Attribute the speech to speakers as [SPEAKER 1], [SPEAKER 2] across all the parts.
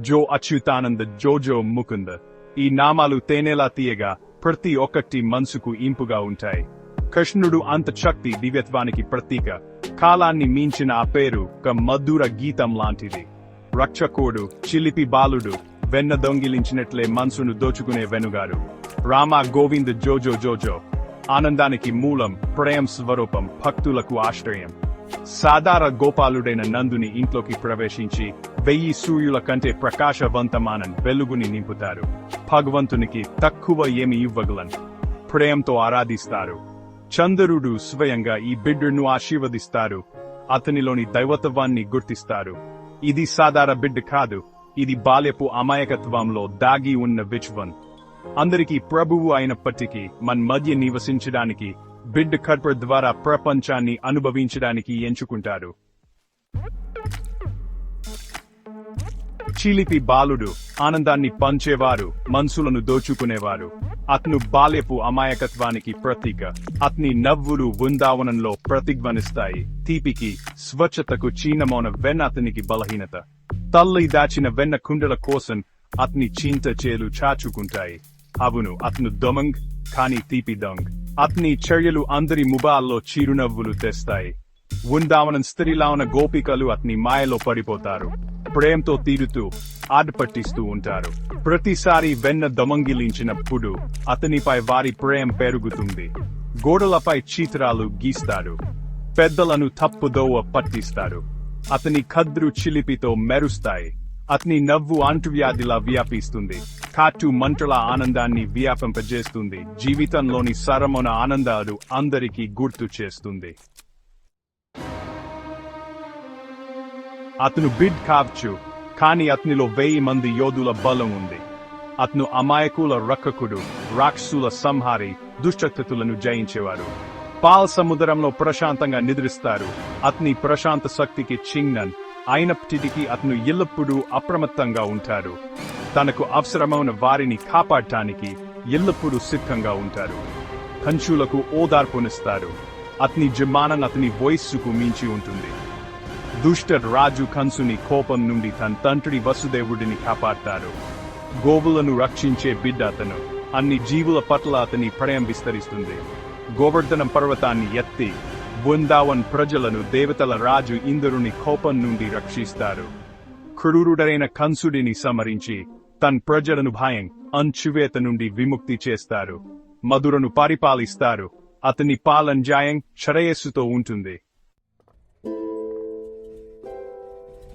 [SPEAKER 1] జో అచ్యుతానంద జోజో ముకుంద. ఈ నామాలు తేనెలా తీయగా ప్రతి ఒక్కటి మనసుకు ఇంపుగా ఉంటాయి. కృష్ణుడు అంత శక్తి దివ్యత్వానికి ప్రతీక. కాలాన్ని మించిన ఆ పేరు ఒక మధుర గీతం లాంటిది. రక్షకుడు చిలిపి బాలుడు వెన్న దొంగిలించినట్లే మనసును దోచుకునే వెనుగారు రామ గోవింద జోజో జోజో ఆనందానికి మూలం ప్రేమ స్వరూపం భక్తులకు ఆశ్రయం. సాధార గోపాలుడైన నందుని ఇంట్లోకి ప్రవేశించి వెయ్యి సూర్యుల కంటే ప్రకాశవంతమాన వెలుగుని నింపుతారు. భగవంతునికి తక్కువ ఏమి ఇవ్వగలను? ప్రేమతో ఆరాధిస్తారు. చంద్రుడు స్వయంగా ఈ బిడ్డను ఆశీర్వదిస్తారు. అతనిలోని దైవత్వాన్ని గుర్తిస్తారు. ఇది సాధార బిడ్డ కాదు ఇది బాల్యపు అమాయకత్వంలో దాగి ఉన్న విశ్వం అందరికీ ప్రభువు అయినప్పటికీ మన మధ్య నివసించడానికి బిడ్డ కర్ప ద్వారా ప్రపంచాన్ని అనుభవించడానికి ఎంచుకుంటారు చిలిపి బాలుడు ఆనందాన్ని పంచేవారు మనసులను దోచుకునేవారు. అతను బాల్యపు అమాయకత్వానికి ప్రతీక. అతని నవ్వులు బృందావనంలో ప్రతిధ్వనిస్తాయి. తీపికి స్వచ్ఛతకు చీనమౌన వెన్న అతనికి బలహీనత. తల్లి దాచిన వెన్న కుండల కోసం అతని చింత చేలు చాచుకుంటాయి. అవును అతను దొమంగ్ కానీ తీపి దొంగ్. అతని చర్యలు అందరి ముబాల్లో చిరునవ్వులు తెస్తాయి. వృందావనం స్త్రీలా ఉన్న గోపికలు అతని మాయలో పడిపోతారు. ప్రేమతో తీరుతూ ఆడపట్టిస్తూ ఉంటారు. ప్రతిసారి వెన్న దమంగిలించినప్పుడు అతనిపై వారి ప్రేమ పెరుగుతుంది. గోడలపై చిత్రాలు గీస్తారు. పెద్దలను తప్పుదోవ పట్టిస్తారు. అతని కద్రు చిలిపితో మెరుస్తాయి. అతని నవ్వు అంటువ్యాధిలా వ్యాపిస్తుంది. కాటు మంటల ఆనందాన్ని వ్యాపింపజేస్తుంది. జీవితంలోని సరమన ఆనందాలు అందరికీ గుర్తు చేస్తుంది. అతను బిడ్ కావచ్చు కానీ అతనిలో వెయ్యి మంది యోధుల బలం ఉంది. అతను అమాయకుల రక్షకుడు రాక్షసుల సంహారి దుష్టతులను జయించేవారు. పాల్ సముద్రంలో ప్రశాంతంగా నిద్రిస్తారు. అతని ప్రశాంత శక్తికి చింగ్నన్ అయినప్పటికీ అతను ఎల్లప్పుడూ అప్రమత్తంగా ఉంటారు. తనకు అవసరమైన వారిని కాపాడటానికి ఎల్లప్పుడూ సిద్ధంగా ఉంటారు. కంచులకు ఓదార్పునిస్తారు. అతని జమానం అతని వయస్సుకు మించి ఉంటుంది. దుష్ట రాజు కంసుని కోపం నుండి తన తండ్రి వసుదేవుడిని కాపాడతారు. గోవులను రక్షించే బిడ్డ అతను. అన్ని జీవుల పట్ల అతని ప్రేమ విస్తరిస్తుంది. గోవర్ధనం పర్వతాన్ని ఎత్తి బృందావన్ ప్రజలను దేవతల రాజు ఇంద్రుని కోపం నుండి రక్షిస్తారు. క్రూరుడైన కంసుడిని సమరించి తన్ ప్రజలను భయం అంచువేత నుండి విముక్తి చేస్తారు. మధురను పరిపాలిస్తారు. అతని పాలంజాయం శ్రేయస్సుతో ఉంటుంది.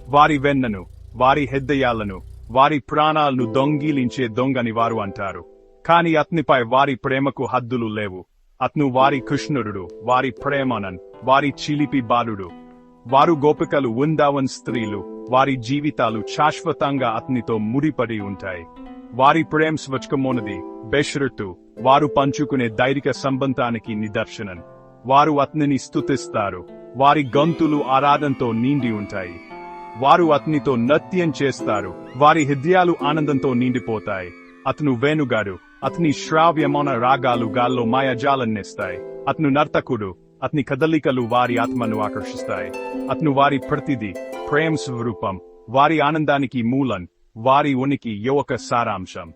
[SPEAKER 1] వారి వెన్నను వారి హెద్దయాలను వారి ప్రాణాలను దొంగిలించే దొంగని వారు అంటారు. కాని అతనిపై వారి ప్రేమకు హద్దులు లేవు. అతను వారి కృష్ణుడు వారి ప్రేమనన్ వారి చిలిపి బాలుడు. వారు గోపికలు ఉందావన్ స్త్రీలు. వారి జీవితాలు శాశ్వతంగా అతనితో ముడిపడి ఉంటాయి. వారి ప్రేమ స్వచ్ఛమోనది. బెషరుతు వారు పంచుకునే దైరిక సంబంధానికి నిదర్శనం. వారు అతనిని స్థుతిస్తారు వారి గంతులు ఆరాధంతో నిండి ఉంటాయి. వారు అతనితో నృత్యం చేస్తారు. వారి హృదయాలు ఆనందంతో నిండిపోతాయి. అతను వేణుగాడు. అతని శ్రావ్యమైన రాగాలు గాల్లో మాయాజాలన్నేస్తాయి అతను నర్తకుడు. అతని కదలికలు వారి ఆత్మను ఆకర్షిస్తాయి. అతను వారి ప్రతిది. ప్రేమ స్వరూపం వారి ఆనందానికి మూలం వారి ఉనికి యువక సారాంశం.